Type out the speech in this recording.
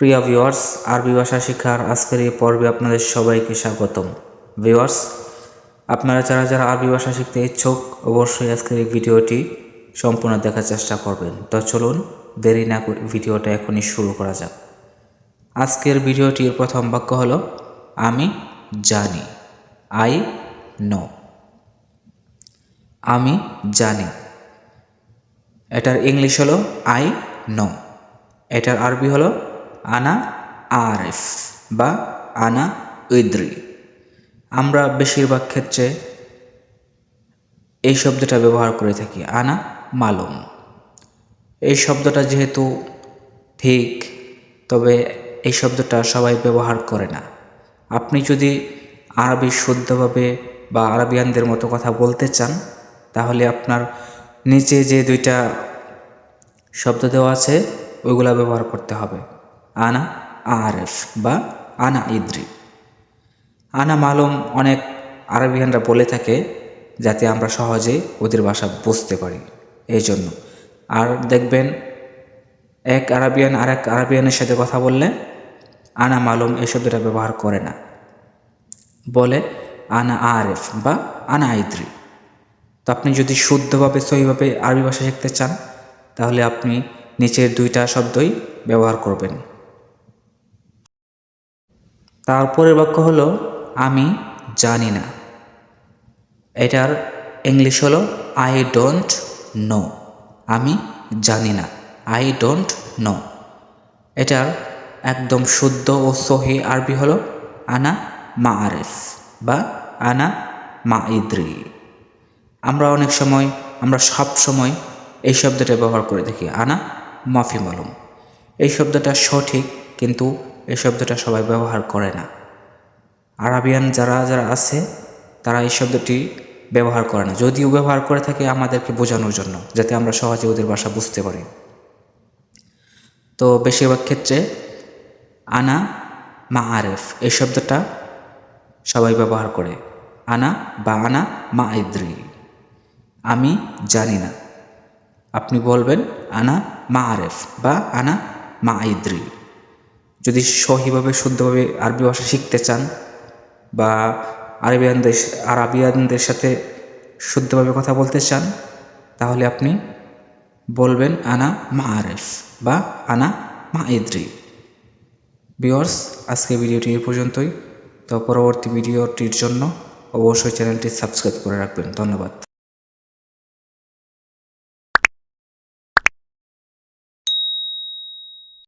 প্রিয় ভিউয়ার্স আরবি ভাষা শিক্ষার আজকের এই পর্বে আপনাদের সবাইকে স্বাগতম। ভিউয়ার্স আপনারা যারা যারা আরবি ভাষা শিখতে ইচ্ছুক, অবশ্যই আজকের এই ভিডিওটি সম্পূর্ণ দেখার চেষ্টা করবেন। তো চলুন, দেরি না করে ভিডিওটা এখনই শুরু করা যাক। আজকের ভিডিওটির প্রথম বাক্য হল, আমি জানি। আই নো আমি জানি। এটার ইংলিশ হলো আই নো এটার আরবি হলো আনা আরেফ বা আনা ইদ্রি। আমরা বেশিরভাগ ক্ষেত্রে এই শব্দটা ব্যবহার করে থাকি, আনা মালুম। এই শব্দটা যেহেতু ঠিক, তবে এই শব্দটা সবাই ব্যবহার করে না। আপনি যদি আরবি শুদ্ধভাবে বা আরবিয়ানদের মতো কথা বলতে চান, তাহলে আপনার নিচে যে দুইটা শব্দ দেওয়া আছে, ওইগুলা ব্যবহার করতে হবে। আনা আরেফ বা আনা ইদ্রি। আনা মালুম অনেক আরবিয়ানরা বলে থাকে যাতে আমরা সহজে ওদের ভাষা বুঝতে পারি, এই জন্য। আর দেখবেন এক আরবিয়ান আর এক আরবিয়ানের সাথে কথা বললে আনা মালুম এই শব্দটা ব্যবহার করে না। বলে আনা আরেফ বা আনা ইদ্রি। তো আপনি যদি শুদ্ধভাবে, সহিভাবে আরবি ভাষা শিখতে চান, তাহলে আপনি নিচের দুইটা শব্দই ব্যবহার করবেন। তারপরের বাক্য হলো, আমি জানি না। এটার ইংলিশ হলো আই ডোন্ট নো আমি জানি না। আই ডোন্ট নো এটার একদম শুদ্ধ ও সহি আরবি হলো, আনা মা আরেফ বা আনা মা ইদ্রি আমরা অনেক সময়, আমরা সব সময় এই শব্দটা ব্যবহার করে থাকি, আনা মাফি মালুম। এই শব্দটা সঠিক কিন্তু এই শব্দটা সবাই ব্যবহার করে না। আরাবিয়ান যারা যারা আছে, তারা এই শব্দটি ব্যবহার করে না। যদিও ব্যবহার করে থাকে আমাদেরকে বোঝানোর জন্য, যাতে আমরা সহজে ওদের ভাষা বুঝতে পারি। তো বেশিরভাগ ক্ষেত্রে আনা মা আরেফ এই শব্দটা সবাই ব্যবহার করে। আনা বা আনা মা ইদ্রি আমি জানি না। আপনি বলবেন আনা মা আরেফ বা আনা মা ইদ্রি যদি সহিভাবে, শুদ্ধভাবে আরবি ভাষা শিখতে চান বা আরবিয়ানদের আরবিয়ানদের সাথে শুদ্ধভাবে কথা বলতে চান, তাহলে আপনি বলবেন, আনা মা আরেফ বা আনা মা ইদ্রি বিয়র্স আজকে ভিডিওটি এই পর্যন্তই। তো পরবর্তী ভিডিওটির জন্য অবশ্যই চ্যানেলটি সাবস্ক্রাইব করে রাখবেন। ধন্যবাদ।